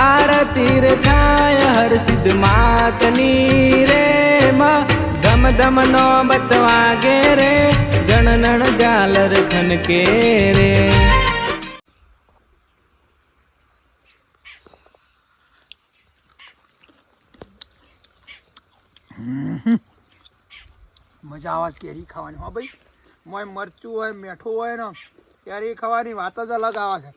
આરતી રે થાય, હર સિદ્ધ માતની રે માં. ધમ ધમ નો બતવાગે રે, જણનણ ઝાલર ખનકે રે. મજા આવે કેરી ખાવાની. હા ભાઈ મોય મરચું હોય, મીઠું હોય ને, કેરી ખાવાની વાત જ અલગ આવે છે.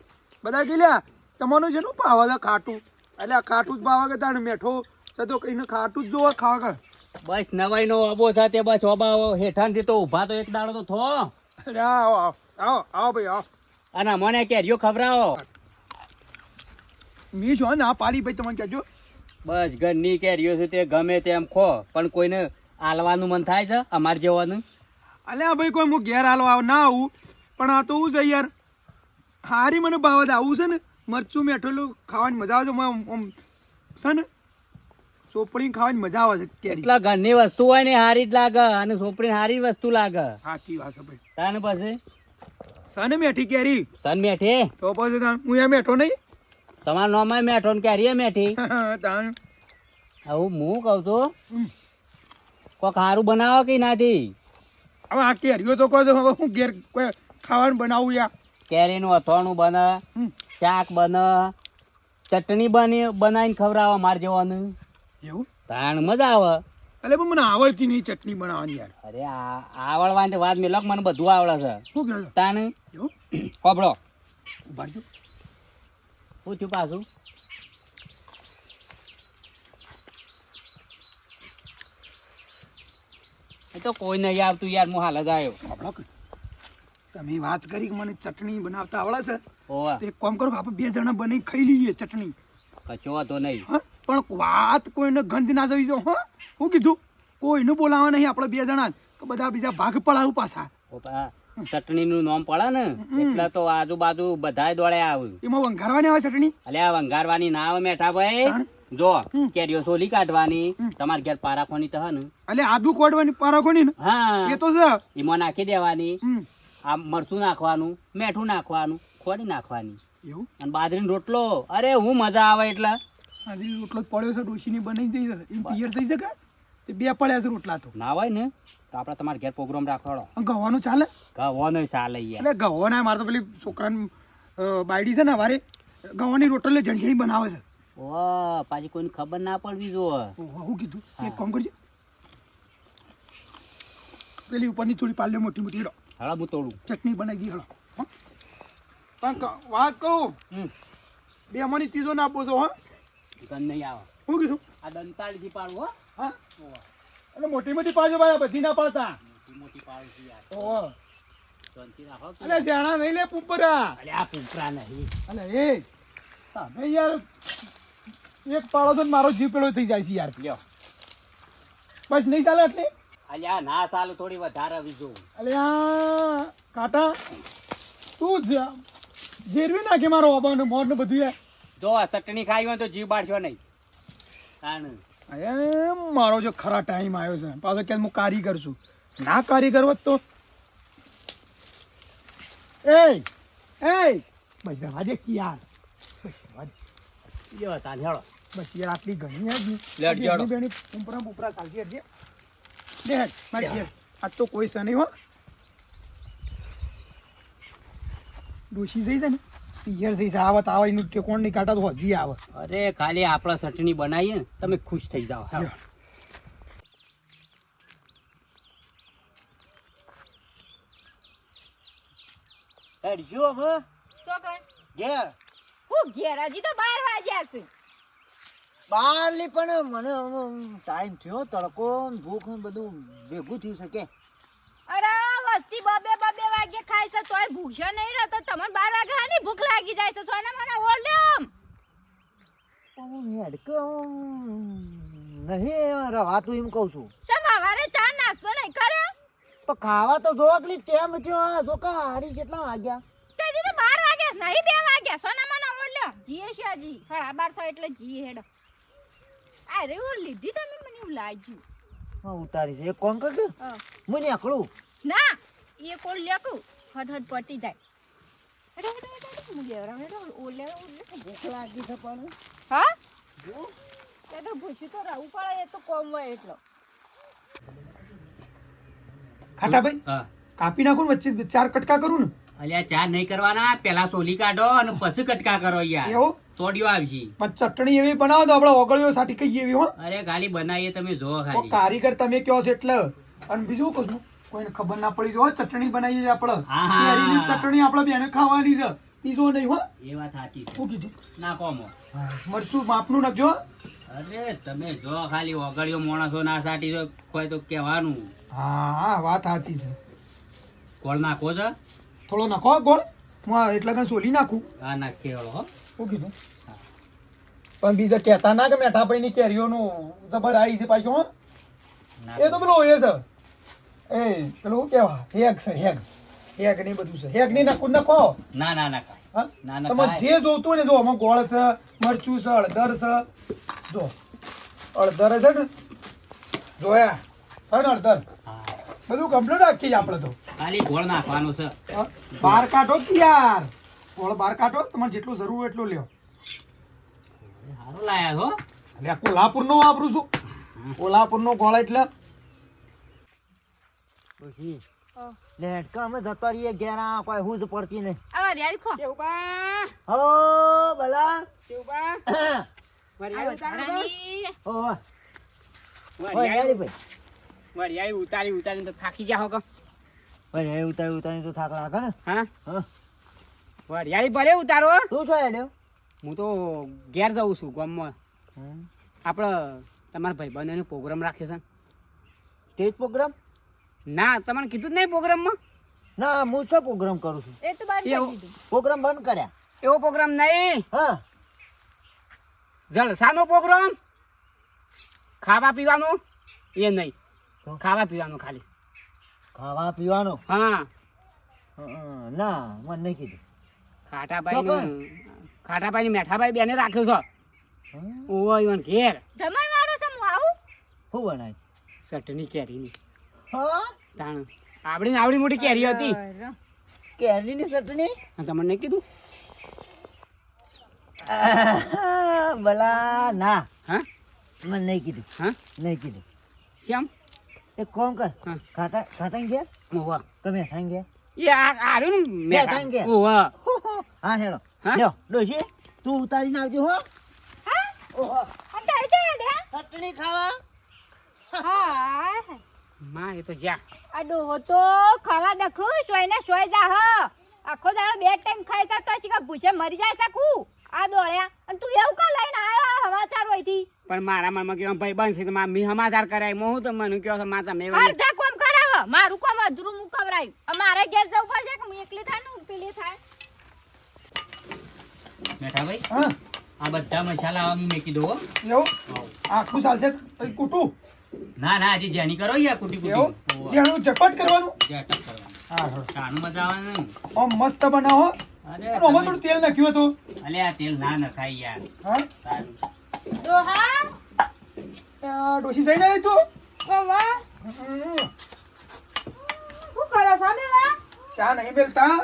બધા ગયેલા તમારું છે ને ભાવે ખાટું. એટલે આ ખાટું જ ભાવે કે તાણે મીઠું. તો કઈને ખાટું જ જોવો ખાવા બસ નવાઈ નો અબો સાથે બસ ઓબા હેઠાણથી તો ઊભા તો એક દાડો તો થો. અરે આવો આવો આવો ભાઈ આવો. અને મને કેરીઓ ખવડાવો. મી છો ના પાલી ભાઈ તમને કહેજો. બસ ઘરની કેરીઓ છે તે ગમે તેમ ખો પણ કોઈને આલવાનું મન થાય છે અમાર જેવાનું? અલ્યા ભાઈ કોઈ હું ઘેર હાલવા ના આવું પણ આ તો હું છે યાર. હારી મને ભાવે આવું છે ને. મરચું મીઠેલું ખાવાની મજા આવે છે. આમ- છે ને? ચોપડી ખાવાની મજા આવે છે કેરી. એટલા ઘરની વસ્તુ હોય ને હારી જ લાગે અને ચોપડી હારી વસ્તુ લાગે. સાચી વાત છે ભાઈ. તાને પછી? સન મેઠી કેરી? સન મેઠી? તો પછી હું એ મેઠો નહીં? તમારા નોમાં મેઠો ને કેરી મેઠી? આવું હું કહું તો. કોક સારું બનાવો કે નાથી હવે આ કેરીઓ તો કહો છો હવે હું ઘેર કોઈ ખાવાનું બનાવું યા? કેરીનું અથાણું બને શાક બને ચટણી બની બનાવીને ખવડાવવા માર જેવાનું. એવું? તાણ મજા આવે. પણ મને આવડતી નહીં ચટણી બનાવવાની યાર. અરે આવડવાની વાત મેલક મને બધું આવડે છે. શું કહે તાણ? કોપડો પૂછ્યું પાછું? એ તો કોઈ નહીં આવતું યાર હું હાલ જ આવ્યો. તમે વાત કરી કે મને ચટણી બનાવતા આવડે છે? તો એક કામ કરો કે આપણે બે જણા બની ખાઈ લઈએ ચટણી. કશો વાંધો નહીં. પણ વાત કોઈને ગંધ ના જવી જો હા? હું કીધું કોઈને બોલાવા નહીં આપણે બે જણા કે બધા બીજા ભાગ પડાવું પાછા. ચટણીનું નામ પડે ને એટલે તો આજુબાજુ બધાય દોડે આવે. એમાં વંઘારવાની આવે ચટણી? અલે આ વંગારવાની ના આવે મેઠા ભાઈ. જો કેરીઓ સોલી કાઢવાની તમારે ઘેર પારાખોની તો હે ને એટલે આદુ કોડવાની પારાખોની ને? હા. એ તો છે. એમાં નાખી દેવાની. આ મરચું નાખવાનું મેઠું નાખવાનું ખોડી નાખવાની. એવું? અને બાજરીનો રોટલો. અરે હું મજા આવે એટલે. બાજરીનો રોટલો પડ્યો છે ડોશીની બની જઈ જશે. પિયર થઈ શકે તે બે પડ્યા છે રોટલા તો. ના હોય ને તો આપણે તમારે ઘેર પ્રોગ્રામ રાખવાડો ગવાનું ચાલે? ગવાનો ચાલે યાર. એટલે ગવાના મારે તો પેલી છોકરાની બાયડી છે ને વારે ગવાની રોટલે ઝણઝણી બનાવે છે. ઓ પાછી કોઈને ખબર ના પડવી જો હું કીધું? એક કામ કરજે. પેલી ઉપરની થોડી પાલ્યો મોટી મોટી હેડો હું તોડું ચટણી બનાવી દી હેડો હો? પણ ક- વાત કહું? બે મણી ત્રીજો ના આપો છો હા. ગન નહીં આવે. શું કીધું? આ દંતાળીથી પાડું હો. હા. એટલે મોટી મોટી પાડજો ભાઈ બધી ના પાડતા. મોટી મોટી પાડું છું યાર. ઓહો. જાણા નહીં લે પૂપરા. અલે આ પૂંપરા નહીં. એ. તમે યાર એક પાડો તો મારો જીવ પેલો થઈ જાય છે યાર. લ્યો. બસ નહીં ચાલે એટલે અલે આ ના સાલું થોડી વધારે વીજો અલ્યા કાટા તું જ જેરવી નાખે મારો મોરનું બધું જો આ ચટણી ખાઈ હોય તો જીવ બાળશો નહીં. કારણ એમ મારો જો ખરા ટાઈમ આવ્યો છે. પાછો કે હું કારીગર છું. ના કારીગર હોત તો? એ એ બસ રવાજે દે કે યાર બસ રવાજે દે. તાન હેળો બસ યાર આટલી ઘણી હજી લે, અડજી હાલો. બેની ઉપરા ઉપરા ચાલતી હજી દે મારી ઘેર. આજ તો કોઈ છે નહીં હો. ડોશી જઈ છે ને પિયર જઈ છે. આવત આવે એનું ટેકોણ નહીં કાઢા તો હજી આવે. અરે ખાલી આપણા ચટણી બનાવીએ ને તમે ખુશ થઈ જાઓ. હેડજો હવે તો ઘેર. હું ઘેર હજી તો બાર વાગ્યા છે. બારલી પણ મને ટાઈમ થયો તડકો ભૂખ ને બધું ભેગું થઈ શકે અરે વસ્તી બબે બબે વાગે ખાય છે તોય ભૂખ્યો નહીં રહેતો તમને બાર વાગે હાની ભૂખ લાગી જાય છે સોના મને ઓળ્યો હેડક નહીં રવાતું એમ કહું છું. શમ હવારે ચા નાસ્તો નહીં કર્યો પણ ખાવા તો જોકલી ટેમ થયો જો કા હારી કેટલા વાગ્યા. તેથી તો બાર વાગ્યા નહીં બે વાગ્યા સોના મને ઓલ્ડ્યો જીએ હજી સાડા બાર થાય એટલે જી હેડ. આ રે લીધી તમે મને એવું લાગ્યું. હા ઉતારી છે એક કોણ કરજો? મને હું ના એ કોણ લેકું હદ હદ પટી જાય. અરે અરે અરે હેડો. હું લેવડાવું, ઓલે, ઓલે. ભૂખ લાગી છે પણ. હા? તે તો ભૂસી તો રહેવું પડે એ તો કોમ હોય એટલો. ખાટાભાઈ હા. કાપી નાખું વચ્ચે ચાર કટકા કરું ને? અલ્યા ચાર નહીં કરવાના. પેલા સોલી કાઢો અને પછી કટકા કરો યાર. એવું? તોડ્યો આવશે. પણ ચટણી એવી બનાવો તો આપણે ઓગળીઓ સાટી કઈ એવી હો. અરે ગાલી બનાવીએ તમે જો ખાલી. કારીગર તમે કયો છો એટલે. અને બીજું કહું કોઈને ખબર ના પડી જો ચટણી બનાવીએ છે આપણે. હા, હા. કેરીની ચટણી આપણે બેને ખાવાની છે. બીજો નહીં હો. એ વાત સાચી છે. શું કીધું? નાખો મો મરચું માપનું નાખજો અરે તમે જો ખાલી ઓગળ્યો માણસો ના સાટી તો કોઈ તો કહેવાનું. હા હા વાત સાચી છે. ગોળ નાખો છો? થોડો નાખો ગોળ. હું એટલે કાંઈ સોલી નાખું. આ નાખી હો. શું કીધું પણ બીજા કહેતા ના કે મેઠાભાઈની કેરીઓનું જબર આવી છે પાછું હા. એ તો પેલો એ છે. એ પેલું શું કહેવા હેગ છે હેગ. હેગ ને બધું છે. હેગની નાખું નાખો. ના ના ના કાંઈ. ના, ના, તમારે જે જોતું હોય ને જો આમાં ગોળ છે મરચું છે હળદર છે. જો. હળદર છે ને જોયા? છે ને હળદર બધું કમ્પ્લીટ છીએ આપણે તો. ખાલી ગોળ નાખવાનો છે. હા? કાઢો યાર? ગોળ બહાર કાઢો તમારે જેટલું જરૂર હોય એટલું લ્યો. સારું લાયા છો? એટલે કોલ્હાપુર નો વાપરું છું. કોલ્હાપુર નો ગોળ એટલે. પછી લેટકા અમે જતા રહીએ ઘેરા કોઈ હું પડતી નહીં. યાર ખો. ઓ વાહ. ઓય યારી ભાઈ. વરિયાળી ઉતારી ઉતારી તો થાકી ગયા હો કે. ભાઈ ઉતારી ઉતારી તો થાક લાગે ને? હા? હા. વરિયાળી ભલે ઉતારો શું છો હેડ્યો? હું તો ઘેર જઉં છું ગામમાં. આપણે તમારા ભાઈબંધોનો પ્રોગ્રામ રાખ્યો છે સ્ટેજ પ્રોગ્રામ? ના તમને કીધું જ નહીં પ્રોગ્રામમાં? ના હું શું પ્રોગ્રામ કરું છું? એ તો બંધ એવું. પ્રોગ્રામ બંધ કર્યા. એવો પ્રોગ્રામ નહીં. હા. જલસાનો પ્રોગ્રામ? ખાવા પીવાનો? એ નહીં. ખાવા પીવાનું ખાલી. ખાવા પીવાનો? હા હં, ના મને નહીં કીધું. ખાટાભાઈ ખાટાભાઈ મેઠાભાઈ બેને રાખ્યો છો. હં? ઓવો ઈવન ઘેર. જમણ વાળો છે હું આવું? હું બનાય ચટણી કેરીની. હા? તાણ. આવડી આવડી મોટી કેરી હતી. કેરીની ચટણી? તમને નહીં કીધું? ભલા બલા ના. હા? મને નહીં કીધું. હા? નહીં કીધું. શ્યામ? એક કોમ કર. હા. ખાટા ખાટા ગયા? ઓવા તમે ખાઈ ગયા? હા હા? તું ઉતારીને આવજો હો. તો ચટણી ખાવા? હા. માં એ તો જા આ ડોહો તો ખાવા દખો સોય ને સોય જા હ. આખો દાડો બે ટાઈમ ખાઈ શકતો હશે કે ભૂસે મરી જાય શકું? આ દોડ્યા. અને તું એવું કા લઈને આવ્યો આ સમાચાર હોયથી. પણ મારા મનમાં કેવા ભાઈ બનશે તો મા મી હમાચાર કરાય. હું તો મને કયો છો મા તમે વળી- અડધા કોમ કરાવ મારું કોમ અધૂરું મું ખવરાયું આ ઘેર જવું પડશે કે હું એકલી થાય ને હું પેલી થાય? મેઠાભાઈ હા. આ બધા મસાલા અમે મેકી દો હો. એવું? આખું ચાલશે કુટું? ના ના હજી જેની કરો યાર કુટી કુટી. જેનું ઝપટ કરવાનું? જે કરવાનું. હા હા. મજા મસ્ત બનાવો અરે થોડું તેલ નાખ્યું હતું. અલે આ તેલ ના નખાય યાર. હા? સારું. ડોહા? ડોશી જઈને આવી તું? વાહ કરો છો બેલા શા નહીં મેલતા?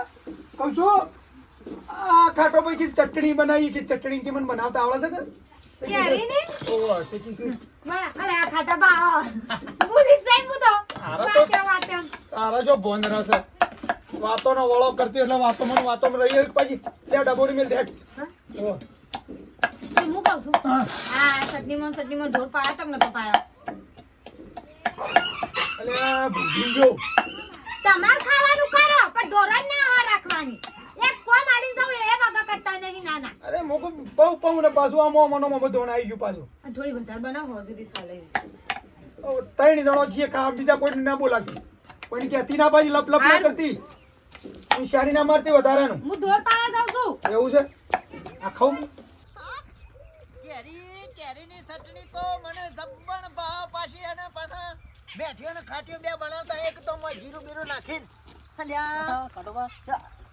કહું છું આ ખાટો ભાઈ કે ચટણી બનાવી કે ચટણી કે મને બનાવતા આવડે છે કે? કેરીની? ઓહો, તે કીધું, મને ખાલી આ ખાટા બાવો ભૂલી જાય હું તો. વાતે વાતે તારા જો ભોન રહેશે વાતોનો વળો કરતી એટલે વાતો મને વાતોમાં રહી પછી લે ડબોડી મેલ દેખ. ઓહ, હું કહું છું? હા. હા ચટણીમાં ચટણીમાં ઢોર પાયો તમને તો પાયા અલે ભૂલી ગયો. તમાર ખાવાનું કરો પણ ઢોર ના હવા રાખવાની. એક કોમ આલીને જાવ એ વગર કરતા નહીં નાના અરે મોકો પૌ પઉ ને પાછું મો મનો મો ધોણ આવી ગયું પાછું. થોડી વધારે બનાવો સુધી સાલે. ઓ, ત્રણ જણો છીએ કા બીજા કોઈ ના બોલાતી કોઈને કહેતી ના પાછી લપ લપ ના કરતી. શારી ના મારતી વધારાનું. હું ઢોર પાવા જાઉં છું. એવું છે? આ ખાઉં? કેરી કેરીની ચટણી તો મને જબ્બણ ભાવ પાછી અને પાછા બેઠીઓ ને ખાટીઓ બે બનાવતા એક તો મોય જીરું બીરું નાખીને. અલ્યા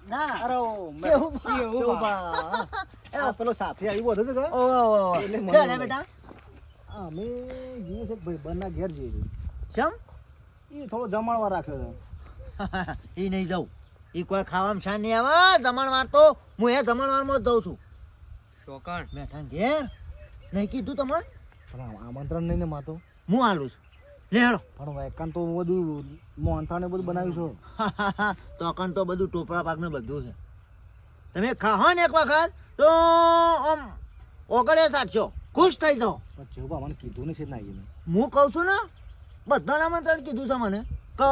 ના. અરે કેવું બા? બા? પેલો સાથે આવ્યો હતો તો. ઓ, ઓ, ઓ. એટલે મને- બેટા. અમે જીવ છે ભાઈ બંને ઘેર જઈએ ચમ? એ થોડો જમાડવા રાખ્યો છે. એ નહીં જાઉં. એ કોઈ ખાવામાં શાન નહીં આવે. જમણવાર તો હું એ જમણવારમાં જ દઉં છું. ચોકણ મેઠા ઘેર. નહીં કીધું તમને? આમંત્રણ નહીં ને માતો હું આલું છું. લે હેડો પણ વેકાન તો બધું મોહનથાળ ને બધું બનાવ્યું છો. તો અકણ તો બધું ટોપરા પાક ને બધું છે. તમે ખાહો ને એક વખત તો આમ ઓગળે સાચશો ખુશ થઈ જાઓ. પછી જેવું મને કીધું ને છે જ નાગીને હું કહું છું ને બધાને આમંત્રણ કીધું છે મને કે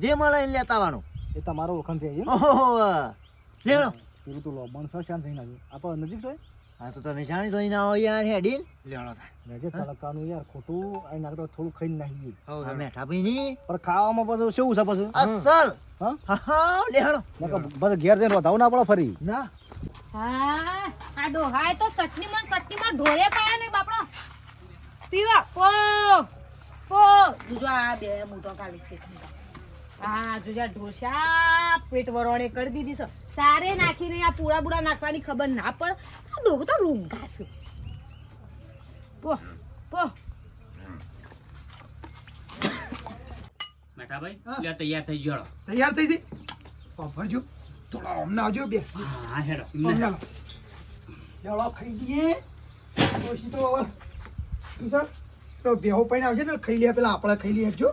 જે મળે એને લેતા આવવાનું. એ તમારો ઓળખાણ છે એમ ઓહો લેવડો પેલું તો લોબણ છે શાંત થઈ નાખ્યું આ તો નજીક છે? હા તો તમે જાણી જોઈ ના આવો યાર હેડીન લેવડો થાય. નજીક તડકાનું યાર ખોટું અહીં નાખે થોડું ખાઈને નાખી હવ આ મેઠા ભાઈની પણ ખાવામાં પછી શું છે પછી? અસલ! હા હા? હા નકર પછી ઘેર જઈને વધાવું ના પડે ફરી. ના. હા આ ડોહાએ તો ચટણી માં ચટણી માં ઢોરે પાયા ને બાપડો. પીવા પો પો. જોજો આ બે મોટો કાલી છે. હા જોજો ઢોસા પેટ વરોડે કરી દીધી છે. સારે નાખીને આ પૂરા બુરા નાખવાની ખબર ના પડે. આ ડોકો તો રૂંગા 뭐. પો પો મેઠાભાઈ લે તૈયાર થઈ ગયો. તૈયાર થઈ ગઈ? ભરજો થોડા આવજો બે. હા હેડો. ચાલો ખાઈ દઈએ ડોશી તો હવે શું સર તો બેહો પૈને આવશે ને ખાઈ લે પેલા આપણે ખાઈ લઈએ જો.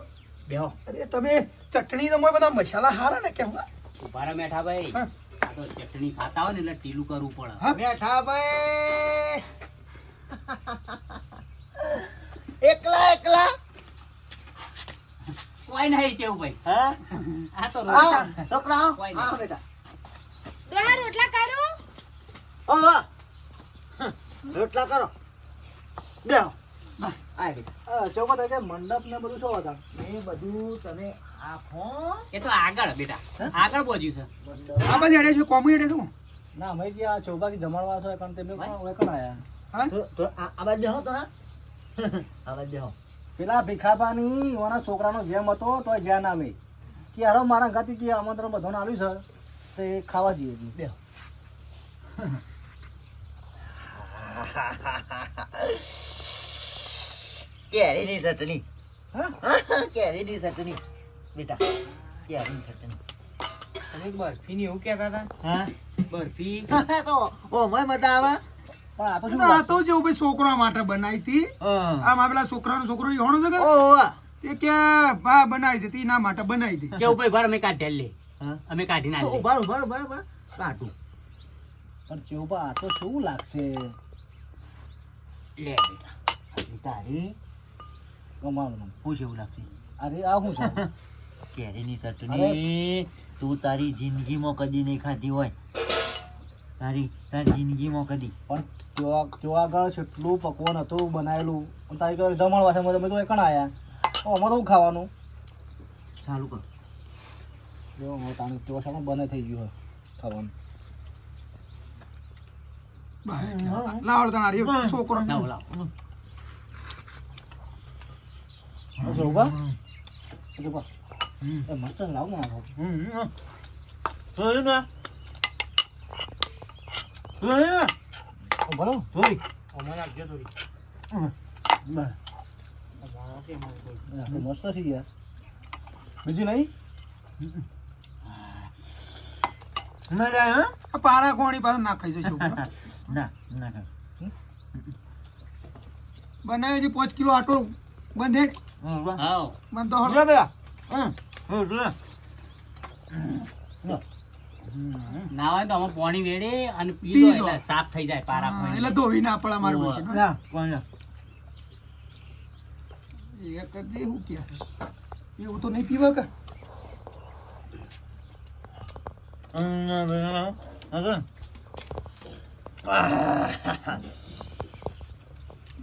બેહો. અરે તમે ચટણી તો બધા મસાલા હારા ને કેમ ઊભા મેઠા મેઠાભાઈ. હા. આ તો ચટણી ખાતા હોય ને એટલે ટીલું કરવું પડે. બેઠા ભાઈ. એકલા એકલા? કોઈ નહીં કેવું ભાઈ. હા? આ તો રોટલા. છોકરા આવો. કોઈ નહીં. બેટા. રોટલા કરો? ઓ રોટલા કરો. બેહો. બેટા ચોખા થાય કે મંડપ ને બધું શું હતા? એ બધું તમે આખો એ તો આગળ બેટા. આગળ પહોંચ્યું છે. આ બાજુ હેડે છે કોમી હેડે છું ના અમે જે આ ચોબાકી જમાડવા છો પણ વેકણ આયા? હા? તો તો આ આ બાજુ બેહો તો ના આ બાજુ બેહો. પેલા ભીખાબાની એના છોકરાનો જેમ હતો તો જ્યાં નામે કે હારો મારા ગાતી જે આમંત્રણ બધાને આવ્યું છે તો એ ખાવા જઈએ છીએ. કેરીની ચટણી. હા? કેરીની ચટણી. બેટા કેરીની ચટણી. તમે બરફી એવું કહેતા હતા? હા? બરફી? તો ઓ મય મજા આવે. પણ આ તો જેવું ભાઈ છોકરા માટે બનાવી હતી. આમ પેલા છોકરાનો છોકરો હોણો છે કે ઓ કે બા બનાવી છે એના ના માટે બનાવી હતી. કેવું ભાઈ ભર અમે કાઢી લે અમે કાઢી નાખી બરાબર બરાબર બરાબર કાઢું. પણ ચેવપા આ તો શું લાગશે? લે બેટા તારી કમાવાનું હું એવું લાગશે અરે આ શું છે કેરીની ચટણી તું તારી જિંદગીમાં કદી નહીં ખાધી હોય તારી તારી જિંદગીમાં કદી પણ ત્યાં આગળ છેટલું પકવાન હતું બનાવેલું તારી કહે જમણ વાસે અમે તો એકણ આવ્યા તો અમારે તો શું ખાવાનું ચાલુ કર જો હવે તાણે ત્યાં સામે બને થઈ ગયું હોય ખાવાનું લાવડ તારી છોકરો લાવ લાવો હવે ઊભા ઊભા એ મસ્ત લાવ મને આ. જોયું ને જોયું ને ઊભા રહો. જોઈ không? Có થોડી બસ. આ તો મસ્ત થઈ ગયા બીજું નહીં ના જાય હા પારા કોણી પાસે ના ખાઈ જશે ના ના. બનાવે છે પાંચ કિલો આટો બંધે હમ, વાહ. હા તો હમ, ના હોય તો અમે પાણી વેડે અને પી. એટલે સાફ થઈ જાય પારા એટલે ધોવી ના પડે મારે ઓવે. પછી લે, કોણ લે? એ કરજે એવું કે એવું તો નહીં પીવા કે? ના ના, બેટા.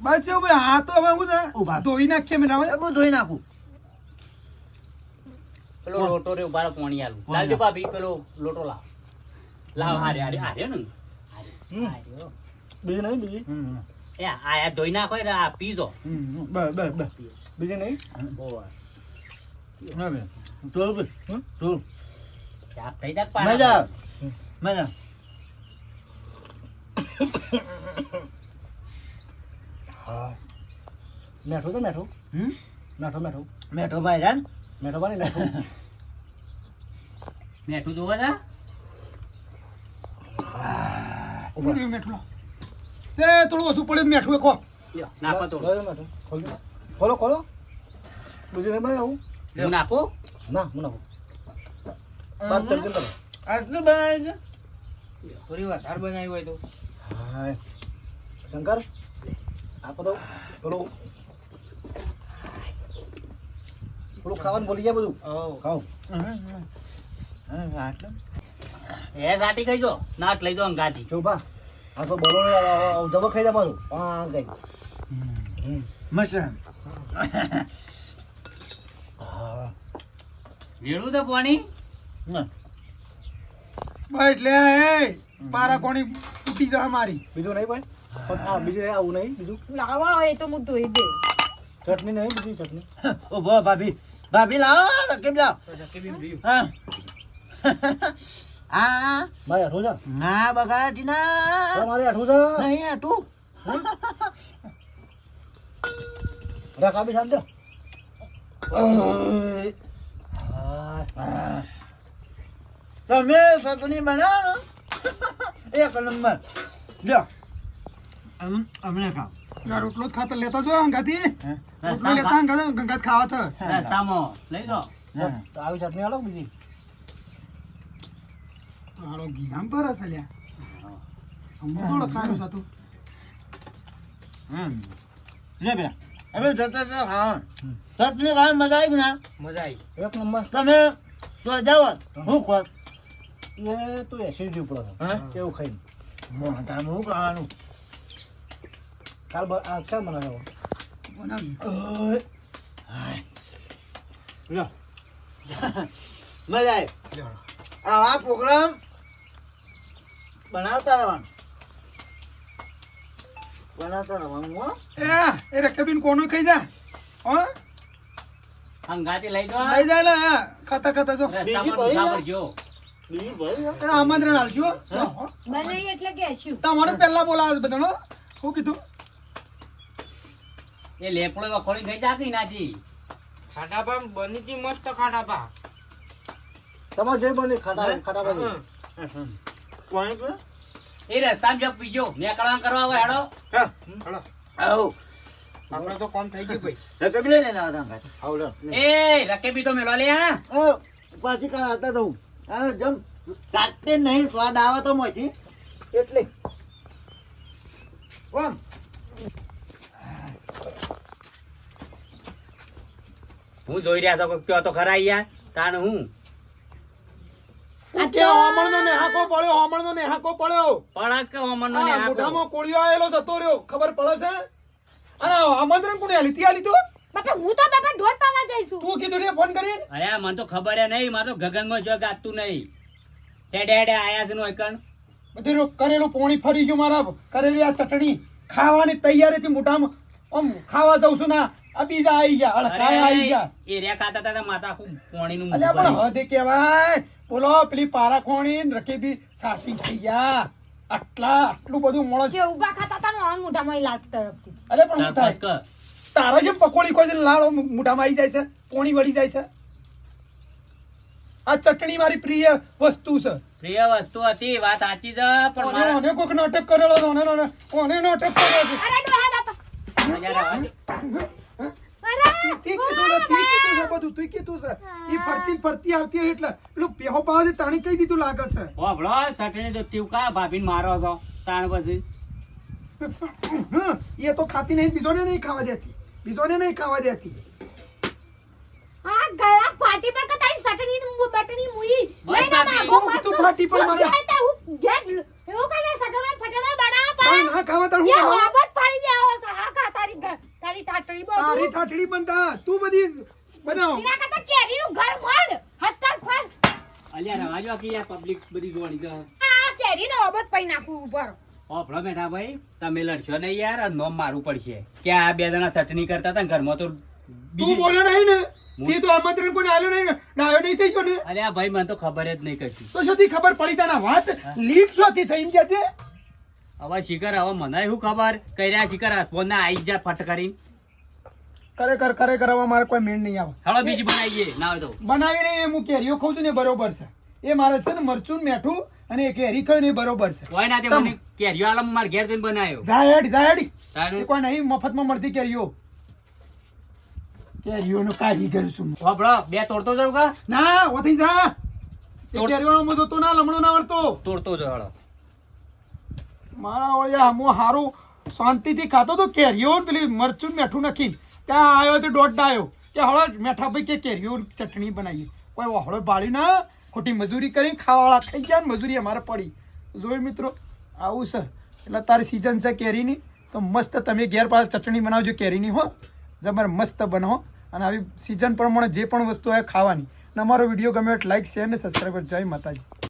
બસ એવું ભાઈ હા તો હવે હું છે ઊભા. ધોઈ નાખીએ મેં રાવણ. હું ધોઈ નાખું. પેલો લોટો રે ઊભા પાણી આલું. લાવજો ભાભી પેલો લોટો લાવ. લાવ હારે હારે હારે ને. હારે. બીજું નહીં બીજી? એ આ ધોઈ નાખો એટલે આ પીજો. હમ, હમ. બસ, બસ, બસ. બીજું નહીં? હમ, જોયું. સાફ થઈ જાય મજા મજા. આવે. મેઠું તો મેઠું. હમ? મેઠો મેઠું. મેઠો ભાઈ રાન? મેઠો ભાઈ મેઠો. મેઠું જોવા તા રહ્યું મેઠું. તે થોડું ઓછું પડ્યું મેઠું એ ખો. નાખો તો મેઠું. ખોલો. ખોલો ખોલો. બીજું નહીં બનાવું. હું નાખું. ના હું નાખું. બાર ચમચી કરો આટલું બનાવી છે? થોડી વધારે બનાવી હોય તો. હાય શંકર? આપો દો પેલું પેલું ખાવાનું બોલી જાય બધું? ખાવ આટલું એ ગાટી કઈ જો. નાટ લઈ જો ગાટી ચોભા આ તો બોલો ને જબો ખાઈ જા મારું. હા કઈ મસ્ત. વેળું તો પાણી? એટલે એ પારા કોણી તૂટી જવા મારી. બીજું નહીં ભાઈ? પણ આ બીજું નહીં, આવું નહીં બીજું? લાવા હોય તો હું ધોઈ દે. ચટણી નહીં બીજી ચટણી? ઊભો ભાભી. ભાભી લાવો કેમ લાવ? હા. આ ભાઈ અઠું ના બગાડી અઠું છે નહીં આટું રાખ આપી શાંત તમે ચટણી બનાવો એક નંબર. લ્યો. અમને ખાવ. યાર રોટલો જ ખાતર લેતા જો અંગાથી રોટલો લેતા અંગાત ખાવા તો. રસ્તામાં. લઈ જો આવી ચટણી આલો બીજી. હાલો ગીરામ પર હશે લ્યા. હું. તો. લખાયો હમ. લે બે હવે જતા જતા ચટણી ખાવાની મજા આવી ના? મજા આવી. એક નંબર. તમે તો જાઓ હું. ખોટ? એ તો એસિડ ઉપર હા? કેવું ખાઈ મોહતા હું ખાવાનું? કાલ બ- આ ક્યાં બનાવ્યો બનાવ્યું લ્યો મજા આવી આ પ્રોગ્રામ બનાવતા રહેવાનું બનાવતા રહેવાનું હો એ એ રકેબીન કોનું ખાઈ જા હો અંગાતી લઈ જો લઈ જાય ને. ખાતા ખાતા જો પડી જા. આમંત્રણ બનાવી એટલે કે તમારે પહેલા બોલાવે બધાનો શું કીધું એ લેપડો વખોડી થઈ જાતી ખાટાપા. તમે જે બને ખાટા ખાટાપા કોણ કે એ રસ્તામાં જો પીજો. નીકળવા કરવા આવે હેડો. આવો. આપણે તો કોમ થઈ ગયું ભાઈ. રકબી લઈને લાવતા અંગાત આવડો એ રકેબી તો મેલો લે હા. ઓ પાછી કા હતા તો આ જમ ચાટે નહીં સ્વાદ આવે તો મોથી એટલે. કોમ. હું જોઈ રહ્યા છો કયો તો ખરા યાર? તાણ હું? કે હોમણનો નેહાકો પડ્યો હોમણનો નેહાકો પડ્યો. પડાસ કે ઓમન નો મોઢામાં કોળિયો આયેલો જતો રહ્યો. ખબર પડે છે? અને આમંત્રણ કોને આલી તી આલી તું બાપા હું તો બાપા ઢોર પાવા જઈશું તું કીધું ને ફોન અરે મને તો ખબર હે નહીં મારે તો ગગનમાં જો ગાતું નહીં. હેડે હેડે આયા છે નો એકણ. બધી કરેલું પોણી ફરી ગયું મારા કરેલી આ ચટણી. ખાવાની તૈયારીથી મોઢામાં આમ ખાવા જઉં છું ના. આ બીજા આવી ગયા અળકાયા આવી ગયા એ ખાતા હતા માતા અલ્યા પણ હદે કહેવાય બોલો પેલી પારા ને રકેબી સાસી થઈ ગયા. આટલા આટલું બધું મળે છે ખાતા હતા ને આન મોઢામાં લાટ તરફથી. અલે પણ હું થાય તારા જે પકોડી કોઈ લાળો લાલ મોઢામાં આવી જાય છે કોણી વળી જાય છે. આ ચટણી મારી પ્રિય વસ્તુ છે. પ્રિય વસ્તુ હતી વાત સાચી છે પણ કોને મારા- કોને કોક નાટક કરેલો કોને નાટક કર્યો છે? અરે ડોહા બાપા મજા આવે. અરે તી કીધું છે તી કીધું છે બધું તું કીધું છે ઈ ફરતી આવતી હોય એટલે પેલું પેહો પાવા તાણી કઈ દીધું લાગે છે. હોભળો, સટણી તો ટીવકા ભાભીને મારો છો? તાણ પછી. એ તો ખાતી નહીં બીજોને નહીં ખાવા દેતી. બીજોને નહીં ખાવા દેતી. આ ગયા ફાટી પર કતાઈ સટણી ને મુ- બટણી મુઈ બસ ના. નાખો હું. ફાટી પણ મારે. હું એવું કઈ સટણા ફટણા બડા પા ના ખાવા તાર હું યા પાડી દે આવો સા તારી ઘર તારી ટાટડી તારી બધું ઠાઠડી તું બધી બનાવ એના કરતા કેરીનું ઘર મળ હત્તર ફર અલ્યા રવાજો કે આ પબ્લિક બધી જોડી ગયો આ કેરીનો ઓબત પઈ નાખું ઉપર. હોભળો બેઠા ભાઈ તમે લડશો નહીં યાર નોમ મારવું પડશે. કે આ બે જણા ચટણી કરતા હતા ને ઘરમાં તો તું બોલ્યો નહીં ને? તે તો આમંત્રણ કોને આલ્યો નહીં ડાયો નહીં થઈ ગયો ને? આ ભાઈ મને તો ખબર જ નહીં કશી. તો શું ખબર પડી તાના વાત? લીક શોથી થઈ ગયા છે? હવે શિખર હવે મને શું ખબર? કર્યા શિખર ફોન ના આઈ જ જા ફટ કરીને. ખરેખર ખરેખર હવે મારે કોઈ મેળ નહીં આવે. હવે બીજી બનાવીએ ના હોય તો. બનાવીને હું કેરીઓ ખાઉં છું ને બરોબર છે. એ મારે છે ને મરચું મેઠું અને એ કેરી ખાય ને બરોબર છે. કોઈ ના તે મને કેરીઓ આલમ માર ઘેર જઈને બનાવ્યો. જાહેડ જાહેડ કોઈ નહીં મફતમાં મળતી કેરીઓ. કેરીઓનો કારીગર છું વાપરો બે તોડતો જાઉં કા? ના ઓથી જા. કેરીવાળો મો જોતો ના લમણો ના વળતો તોડતો જાવ હળો મારા ઓળિયા હું હારું શાંતિથી ખાતો તો કેરીઓ પેલી મરચું મેઠું નાખી ત્યાં આવ્યો તો દોઢ આવ્યો કે હળો મેઠા ભાઈ કે કેરીઓ ચટણી બનાવીએ. કોઈ હળો બાળી ના, ખોટી મજૂરી કરી ખાવાવાળા ખાઈ ગયા ને મજૂરી અમારે પડી. જોયું મિત્રો, આવું છે. એટલે તારી સિઝન છે કેરીની. તો મસ્ત તમે ઘેર પાસે ચટણી બનાવજો કેરીની, હો. જબર મસ્ત બનાવો અને આવી સિઝન પ્રમાણે જે પણ વસ્તુ હોય ખાવાની. અને અમારો વીડિયો ગમે એટલે લાઈક શેર ને સબસ્ક્રાઈબર જય માતાજી.